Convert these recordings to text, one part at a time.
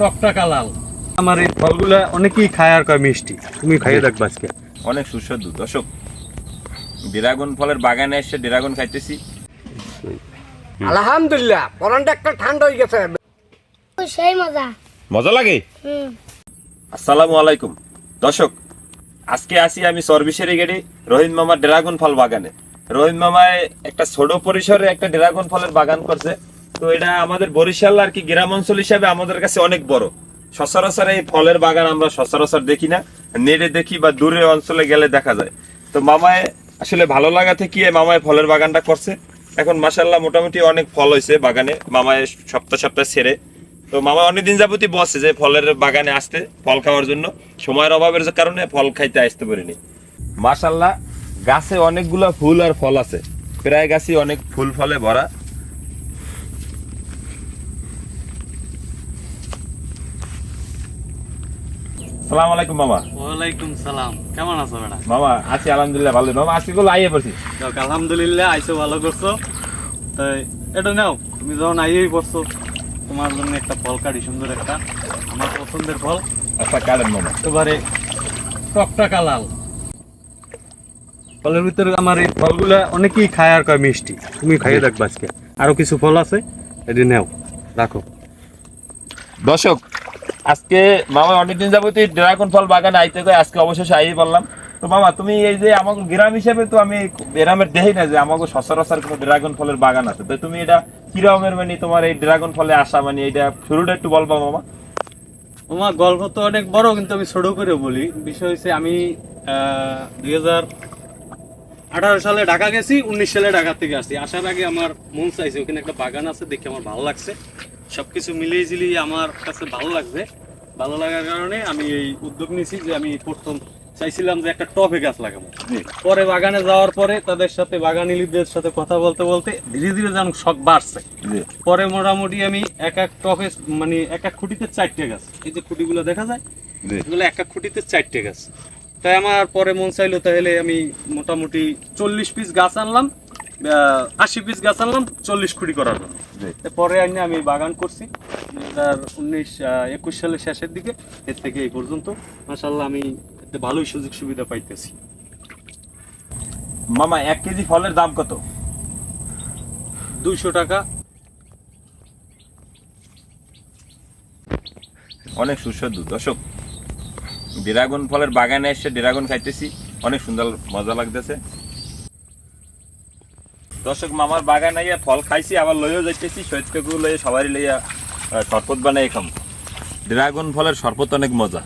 টকটাকা লাল। আমার এই ফলগুলা অনেকেই খায় আর কয় মিষ্টি। তুমি খাইয়ে দেখবা আজকে। অনেক সুস্বাদু। দর্শক ড্রাগন ফলের বাগানে এসে ড্রাগন খাইতেছি। আলহামদুলিল্লাহ পরানটা একটা ঠান্ডা হয়ে গেছে। সেই মজা। মজা লাগে? আসসালামু আলাইকুম। দর্শক আজকে আসি আমি সর্বিসের গেড়ি রহিম মামার ড্রাগন ফল বাগানে। রহিম মামায় একটা ছোট পরিসরে একটা ড্রাগন ফলের বাগান করছে। তো এটা আমাদের বরিশাল আর কি গ্রাম অঞ্চল হিসাবে আমাদের কাছে অনেক বড়। সচরাচর এই ফলের বাগান আমরা সচরাচর দেখি না। নেড়ে দেখি বা দূরের অঞ্চলে গেলে দেখা যায়। তো মামায় আসলে ভালো লাগা থেকে মামায় ফলের বাগানটা করছে। এখন মাসাল্লাহ মোটামুটি অনেক ফল হয়েছে বাগানে। মামায় সপ্তাহ সপ্তাহ ছেড়ে। তো মামা অনেকদিন যাবতই বসে যে ফলের বাগানে আসতে, ফল খাওয়ার জন্য। সময়ের অভাবের কারণে ফল খাইতে আসতে পারিনি। মাশাল্লাহ গাছে অনেকগুলো ফুল আর ফল আছে। প্রায় গাছই অনেক ফুল ফলে ভরা। সালাম আলাইকুম মামা। ওয়ালাইকুম সালাম। কেমন আছো মামা আছি আলহামদুলিল্লাহ ভালো। মামা আজকে গুলো আইয়ে পড়ছি। আলহামদুলিল্লাহ আইসো ভালো করছ। তাই এটা নাও তুমি যখন আইয়েই পড়ছো তোমার জন্য একটা ফল কাটি সুন্দর একটা আমার পছন্দের ফল। আচ্ছা কালেন মামা। এবারে টকটাকা লাল ফলের ভিতরে আমার এই ফলগুলা অনেকেই খায় আর কয় মিষ্টি। তুমি খাইয়ে দেখবা আজকে। আরও কিছু ফল আছে এটি নাও রাখো। দর্শক আজকে মামা অনেকদিন যাবতই ড্রাগন ফল বাগানে আইতে কই আজকে অবশেষে আই বললাম তো মামা, তুমি এই যে আমাকে গ্রাম হিসেবে তো আমি গ্রামের দেখাই না যে আমাকে সচরাচর কোনো ড্রাগন ফলের বাগান আছে। তো তুমি এটা কি রকমের মানে তোমার এই ড্রাগন ফলে আসা মানে এটা শুরুটা একটু বলবা মামা। তোমার গল্প তো অনেক বড়, কিন্তু আমি ছোট করে বলি। বিষয় হচ্ছে আমি দুই হাজার আঠারো সালে ঢাকা গেছি, উনিশ সালে ঢাকা থেকে আসছি। আসার আগে আমার মন চাইছে ওখানে একটা বাগান আছে, দেখে আমার ভালো লাগছে। সবকিছু মিলিয়ে ঝিলিয়ে আমার কাছে ভালো লাগছে। ভালো লাগার কারণে আমি এই উদ্যোগ নিয়েছি যে আমি প্রথম চাইছিলাম যে একটা টবে গাছ লাগাবো। পরে বাগানে যাওয়ার পরে তাদের সাথে বাগানিলিদের সাথে কথা বলতে বলতে ধীরে ধীরে যেন শখ বাড়ছে। পরে মোটামুটি আমি এক এক টপে মানে এক এক খুঁটিতে চারটে গাছ এই যে খুঁটিগুলো দেখা যায়? এগুলো এক এক খুঁটিতে চারটে গাছ। তাই আমার পরে মন চাইলো তাহলে আমি মোটামুটি চল্লিশ পিস গাছ আনলাম আশি পিস গাছ আনলাম চল্লিশ খুঁটি করার জন্য। পরে আইনে আমি বাগান করছি। দুই হাজার উনিশ একুশ সালের শেষের দিকে এর থেকে এই পর্যন্ত। মাসাল্লাহ আমি এতে ভালোই সুযোগ সুবিধা পাইতেছি। মামা এক কেজি ফলের দাম কত? দুইশো টাকা। অনেক সুস্বাদু। দর্শক ড্রাগন ফলের বাগানে এসে ড্রাগন খাইতেছি। অনেক সুন্দর মজা লাগতেছে। দর্শক, মামার বাগানে গিয়ে ফল খাইছি, আবার লইও যাইতেছি সৈতকাকু লইয়ে সবারই লইয়া শরবত বানাই খাম। ড্রাগন ফলের শরবত অনেক মজা।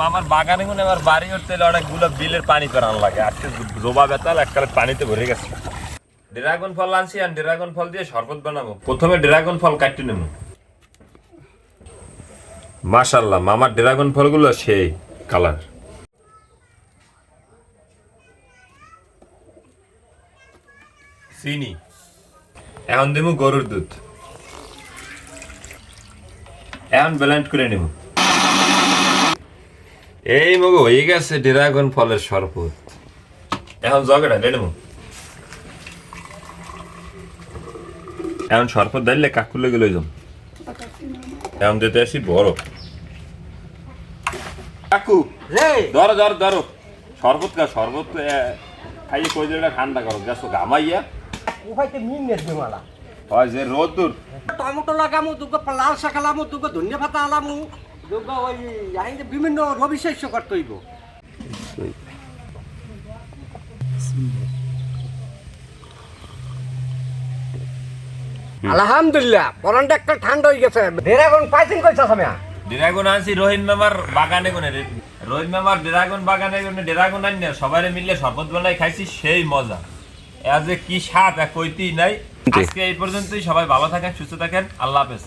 মামার বাগানে গুলো এবার বাড়ি উঠতে অনেকগুলো বিলের পানি করানো লাগে। আজকে জোবা বেতাল এককালে পানিতে ভরে গেছে। ড্রাগন ফল আনছি আর ড্রাগন ফল দিয়ে শরবত বানাবো। প্রথমে ড্রাগন ফল কাটতে নেব। মাশাল্লাহ, মামার ড্রাগন ফলগুলো সেই কালার। চিনি। এখন দেবো গরুর দুধ। এখন ব্যালেন্ড করে নেব এই মগো হয়ে গেছে ড্রাগন ফলের শরবত এখন জগড়া লে নেব এখন শরবত দিলে কাকুলে গেলে যাম। এখন দিতে আসি বড়। কাকু রে ধরো ধরো ধরো। শরবত কা শরবত খাইয়ে কই দিলে ঠান্ডা করো গেছো গামাইয়া। মিন হয় যে টমেটো লাগামু দুগো লাল শাক আলামু দুগো ধনিয়া পাতা আলামু দুগো ওই আইনে বিভিন্ন রবি শস্য করতে হইব আলহামদুলিল্লাহ পরানটা একটা ঠান্ডা হয়ে গেছে। ড্রাগন পাইছেন কইছাস আমি ড্রাগন আনছি রোহিন মামার বাগানে কোনে রোহিন মামার ড্রাগন বাগানে কোনে ড্রাগন আনি সবাই মিলে শরবত বানাই খাইছি সেই মজা। এ যে কি স্বাদ এক কইতেই নাই। আজকে এই পর্যন্তই সবাই ভালো থাকেন সুস্থ থাকেন আল্লাহ হাফেজ।